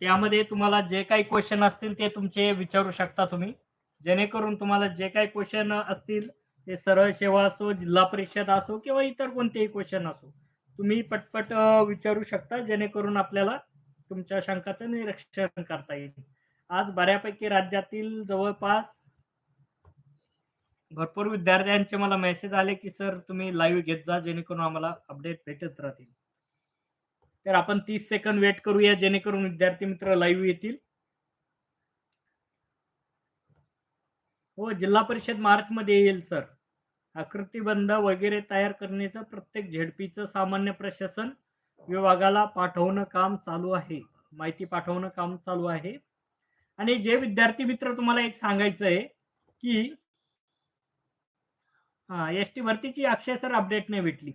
त्यामध्ये तुम्हाला जे काही क्वेश्चन असतील ते तुमचे विचारू शकता तुम्ही. जेणेकरून तुम्हाला जे काही क्वेश्चन असतील ते सरळ सेवा असो जिल्हा परिषद असो किंवा इतर कोणतेही क्वेश्चन असो तुम्ही पटपट विचारू शकता. जेणेकरून आपल्याला तुमच्या शंकाचं निरीक्षण करता येईल. आज बऱ्यापैकी राज्यातील जवळपास भरपूर विद्यार्थ्यांचे मला मेसेज आले की सर तुम्ही लाईव्ह घेत जा जेणेकरून आम्हाला अपडेट भेटत राहतील. तर आपण तीस सेकंद वेट करूया जेणेकरून विद्यार्थी मित्र लाईव्ह येतील. हो जिल्हा परिषद मार्चमध्ये येईल सर आकृतीबंध वगैरे तयार करण्याचं प्रत्येक झेडपीचं सामान्य प्रशासन विभागाला पाठवणं काम चालू आहे. माहिती पाठवणं काम चालू आहे. आणि जे विद्यार्थी मित्र तुम्हाला एक सांगायचं आहे की हा एस टी भरतीची अक्षय सर अपडेट नाही भेटली.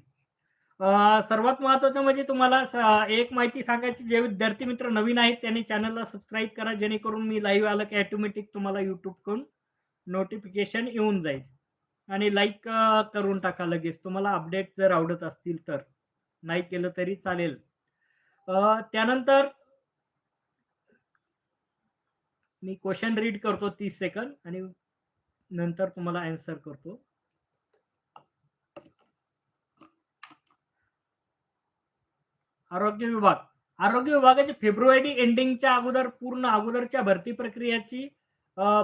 सर्वात महत्त्वाचं म्हणजे तुम्हाला एक माहिती सांगायची जे विद्यार्थी मित्र नवीन आहेत त्यांनी चॅनलला सबस्क्राईब करा जेणेकरून मी लाईव्ह आलं की ॲटोमॅटिक तुम्हाला यूट्यूबकडून नोटिफिकेशन येऊन जाईल. आणि लाईक करून टाका लगेच. तुम्हाला अपडेट जर आवडत असतील तर. नाही केलं तरी चालेल. त्यानंतर मी क्वेश्चन रीड करतो तीस सेकंद आणि नंतर तुम्हाला आन्सर करतो. आरोग्य विभाग. आरोग्य विभागाची फेब्रुवारी एंडिंगच्या अगोदर पूर्ण अगोदरच्या भरती प्रक्रियेची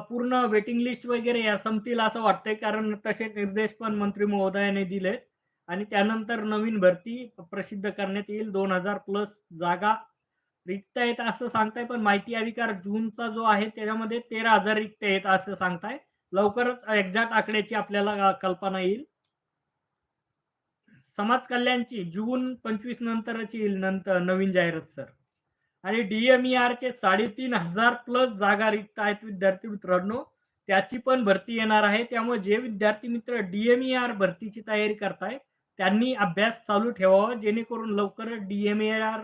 पूर्ण वेटिंग लिस्ट वगैरे या संपतील असं वाटतंय कारण तसे निर्देश पण मंत्री महोदयाने दिलेत. आणि त्यानंतर नवीन भरती प्रसिद्ध करण्यात येईल. दोन हजार प्लस जागा रिक्त आहेत असं सांगताय पण माहिती अधिकार जूनचा जो आहे त्याच्यामध्ये तेरा हजार रिक्त आहेत असं सांगताय. लवकरच एक्झॅक्ट आकड्याची आपल्याला कल्पना येईल. समाज कल्याणची जून पंचवीस नंतरची नंतर नवीन जाहिरात सर. आणि डीएमईआरचे साडेतीन हजार प्लस जागा रिक्त आहेत विद्यार्थी मित्रांनो. त्याची पण भरती येणार आहे. त्यामुळे जे विद्यार्थी मित्र डीएमईआर भरतीची तयारी करताय त्यांनी अभ्यास चालू ठेवावा जेणेकरून लवकर डीएमईआर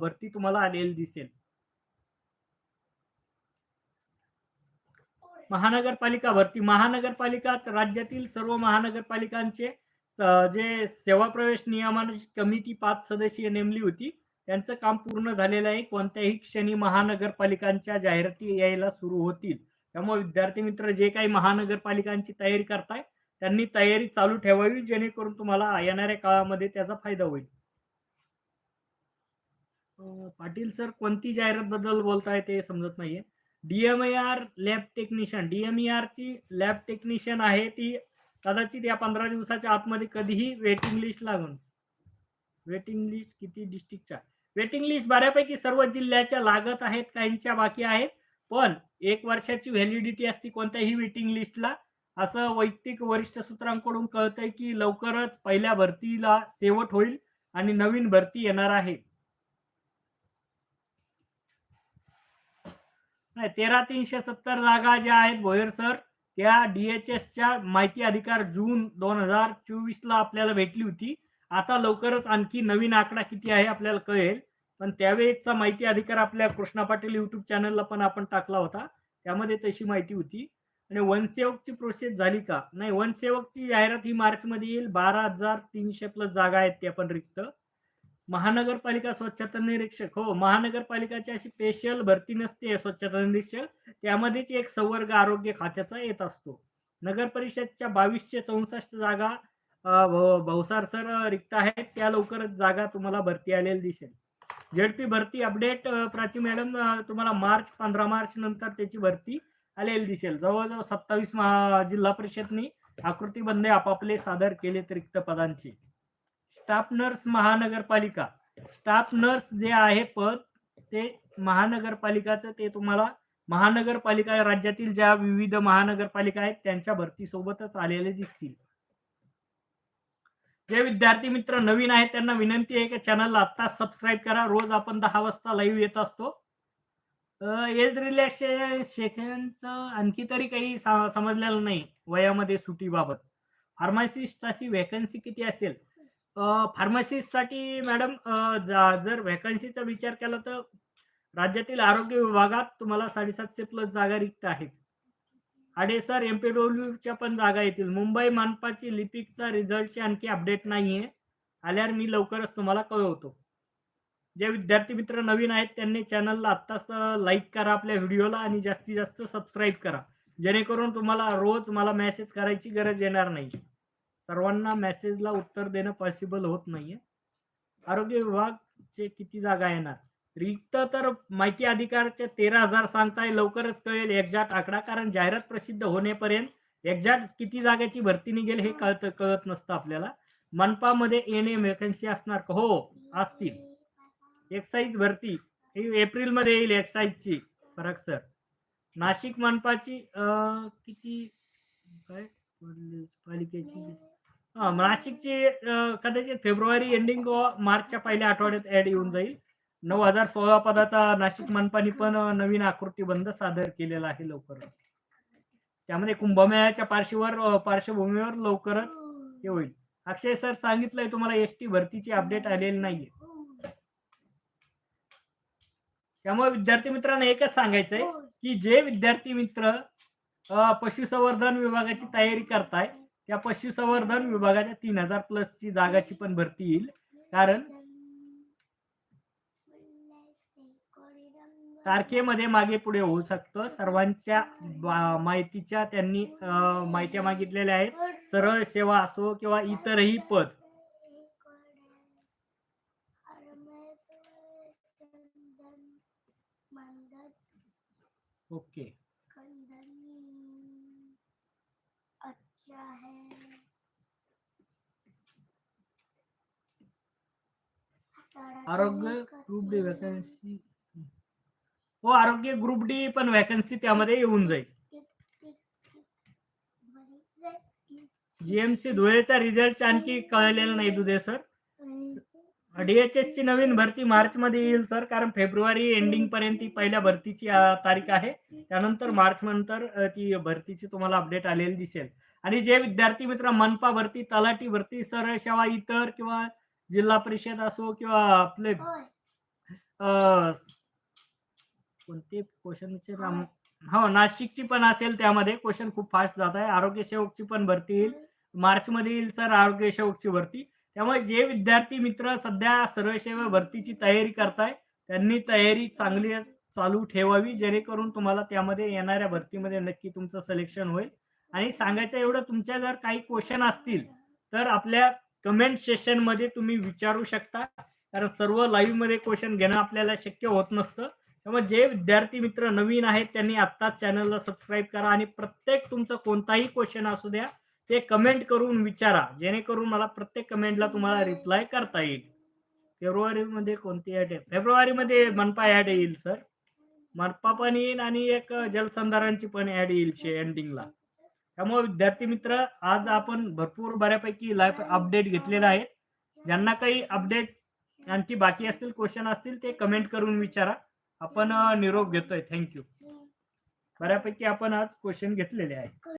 भरती तुम्हाला आलेली दिसेल. महानगरपालिका भरती. महानगरपालिका राज्यातील सर्व महानगरपालिकांचे जे सेवा प्रवेश नियमांची कमिटी पाच सदस्यीय नेमली होती त्यांचं काम पूर्ण झालेलं आहे. कोणत्याही क्षणी महानगरपालिकांच्या जाहिराती यायला सुरू होतील. त्यामुळे विद्यार्थी मित्र जे काही महानगरपालिकांची तयारी करताय त्यांनी तयारी चालू ठेवावी जेणेकरून तुम्हाला येणाऱ्या काळामध्ये त्याचा फायदा होईल. पाटील सर कोणती जाहिरात बद्दल बोलताय ते समजत नाहीये. डीएमआर लॅब टेक्निशियन डीएमईआरची लॅब टेक्निशियन आहे ती कदाचित या पंधरा दिवसाच्या आतमध्ये कधीही वेटिंग लिस्ट लागून. वेटिंग लिस्ट किती डिस्ट्रिक्टच्या वेटिंग लिस्ट बऱ्यापैकी सर्व जिल्ह्याच्या लागत आहेत काहींच्या बाकी आहेत. पण एक वर्षाची व्हॅलिडिटी असते कोणत्याही वेटिंग लिस्टला असं वैयक्तिक वरिष्ठ सूत्रांकडून कळतंय की लवकरच पहिल्या भरतीला शेवट होईल आणि नवीन भरती येणार आहे. नाही तेरा तीनशे सत्तर जागा ज्या आहेत भोयर सर त्या डी एच एसच्या माहिती अधिकार जून दोन हजार चोवीसला आपल्याला भेटली होती. आता लवकरच आणखी नवीन आकडा किती आहे आपल्याला कळेल. पण त्यावेळेचा माहिती अधिकार आपल्या कृष्णा पाटील यूट्यूब चॅनलला पण आपण टाकला होता. त्यामध्ये तशी माहिती होती. आणि वनसेवकची प्रोसेस झाली का? नाही वनसेवकची जाहिरात ही मार्चमध्ये येईल. बारा हजार तीनशे प्लस जागा आहेत त्या पण रिक्त. महानगरपालिका स्वच्छता निरीक्षक. हो महानगरपालिकाची अशी स्पेशल भरती नसते स्वच्छता निरीक्षक. त्यामध्येच एक संवर्ग आरोग्य खात्याचा येत असतो. नगर परिषदच्या बावीसशे चौसष्ट जागा अ, भवसार सर रिक्त आहेत. त्या लवकरच जागा तुम्हाला भरती आलेली दिसेल. झेडपी भरती अपडेट प्राची मॅडम तुम्हाला मार्च पंधरा मार्च नंतर त्याची भरती आलेली दिसेल. जवळजवळ सत्तावीस महा जिल्हा परिषदनी आकृतीबंधे आपापले सादर केलेत रिक्त पदांची. स्टाफ नर्स महानगरपालिका. स्टाफ नर्स जे आहे पद ते महानगरपालिकाचं ते तुम्हाला महानगरपालिका राज्यातील ज्या विविध महानगरपालिका आहेत त्यांच्या भरतीसोबतच आलेले दिसतील. जे विद्यार्थी मित्र नवीन आहेत त्यांना विनंती आहे की चॅनलला आत्ताच सबस्क्राईब करा. रोज आपण दहा वाजता लाईव्ह येत असतो. एज रिलॅक्सेशनचं आणखी तरी काही समजलेलं नाही वयामध्ये सुटीबाबत. फार्मासिस्टाची व्हॅकन्सी किती असेल? फार्मसिस्टसाठी मॅडम जर व्हॅकन्सीचा विचार केला तर राज्यातील आरोग्य विभागात तुम्हाला साडेसातशे प्लस जागा रिक्त आहेत. आणि सर एम पी डब्ल्यूच्या पण जागा येतील. मुंबई मानपाची लिपिकचा रिझल्टची आणखी अपडेट नाही आहे आल्यावर मी लवकरच तुम्हाला कळवतो. जे विद्यार्थी मित्र नवीन आहेत त्यांनी चॅनलला आत्ताच लाईक करा आपल्या व्हिडिओला आणि जास्तीत जास्त सबस्क्राईब करा. जेणेकरून तुम्हाला रोज मला मेसेज करायची गरज येणार नाही. सर्वांना मेसेजला उत्तर देणं पॉसिबल होत नाही आहे आरोग्य विभागचे किती जागा येणार? रिक्त तर माहिती अधिकारचे तेरा हजार सांगताय लवकरच कळेल एक्झॅक्ट आकडा कारण जाहिरात प्रसिद्ध होण्यापर्यंत एक्झॅक्ट किती जागेची भरती निघेल हे कळत कळत नसतं आपल्याला. मनपामध्ये येणे व्हॅकन्सी असणार का? हो असतील. एक्साईज भरती. ही एप्रिलमध्ये येईल एक्साईजची फरक सर नाशिक मनपाची किती? काय? पालिकेची हां नाशिकची कदाचित फेब्रुवारी एंडिंग किंवा मार्चच्या पहिल्या आठवड्यात ॲड येऊन जाईल. नऊ हजार सोळा पदाचा नाशिक मनपानी पण अं, नवीन आकृतीबंध सादर केलेला आहे लवकरच. त्यामध्ये कुंभमेळ्याच्या पार्श्ववर पार्श्वभूमीवर लवकरच हे होईल. अक्षय सर सांगितलंय तुम्हाला एस टी भरतीची अपडेट आलेली नाहीये. त्यामुळे विद्यार्थी मित्रांना एकच सांगायचंय की जे विद्यार्थी मित्र अ, पशुसंवर्धन विभागाची तयारी करताय त्या पशुसंवर्धन विभागाच्या तीन हजार प्लसची जागाची पण भरती येईल. कारण तारखेमध्ये मागे पुढे होऊ शकतं. सर्वांच्या बा- माहितीच्या त्यांनी माहित्या मागितलेल्या आहेत. सरळ सेवा असो किंवा इतरही पद. ओके. अच्छा है? आरोग्य ग्रुप डी वॅकन्सी हो। आरोग्य ग्रुप डी पण वॅकन्सी त्यामध्ये येऊन जाईल. जीएमसी धुळेचा रिझल्ट आणखी कळलेला नाही दुधे सर डीएचएस ची नवीन भरती मार्च मध्ये येईल सर कारण फेब्रुवारी एंडिंग पर्यंत ती पहिल्या भरतीची तारीख आहे. त्यानंतर मार्च नंतर ती भरतीची तुम्हाला अपडेट आलेली दिसेल. आणि जे विद्यार्थी मित्र मनपा भरती तलाठी भरती सरळ सेवा इतर किंवा जिल्हा परिषद असो किंवा आपले कोणते क्वेश्चनचे राम हो नाशिकची पण असेल त्यामध्ये. क्वेश्चन खूप फास्ट जात आहे. आरोग्य सेवकची पण भरती येईल. मार्चमध्ये येईल सर आरोग्य सेवकची भरती. त्यामुळे जे विद्यार्थी मित्र सध्या सर्वसेवा भरतीची तयारी करताय त्यांनी तयारी चांगली चालू ठेवावी जेणेकरून तुम्हाला त्यामध्ये येणाऱ्या भरतीमध्ये नक्की तुमचं सिलेक्शन होईल. आणि सांगायचं एवढं तुमच्या जर काही क्वेश्चन असतील तर आपल्या कमेंट सेशनमध्ये तुम्ही विचारू शकता. कारण सर्व लाईव्हमध्ये क्वेश्चन घेणं आपल्याला शक्य होत नसतं. त्यामुळे जे विद्यार्थी मित्र नवीन आहेत त्यांनी आत्ताच चॅनलला सबस्क्राईब करा आणि प्रत्येक तुमचं कोणताही क्वेश्चन असू द्या ते कमेंट करून विचारा. जेणेकरून मला प्रत्येक कमेंटला तुम्हाला रिप्लाय करता येईल. फेब्रुवारीमध्ये कोणती ॲड आहे? फेब्रुवारीमध्ये मनपा ॲड येईल सर मनपा पण येईल आणि एक जलसंधारणची पण ॲड येईल शे एंडिंगला त्यामुळे विद्यार्थी मित्र आज आपण भरपूर बऱ्यापैकी लाईव्ह अपडेट घेतलेला आहे ज्यांना काही अपडेट आणखी बाकी असतील क्वेश्चन असतील ते कमेंट करून विचारा. आपण निरोप घेतोय. थँक्यू बऱ्यापैकी आपण आज क्वेश्चन घेतलेले आहे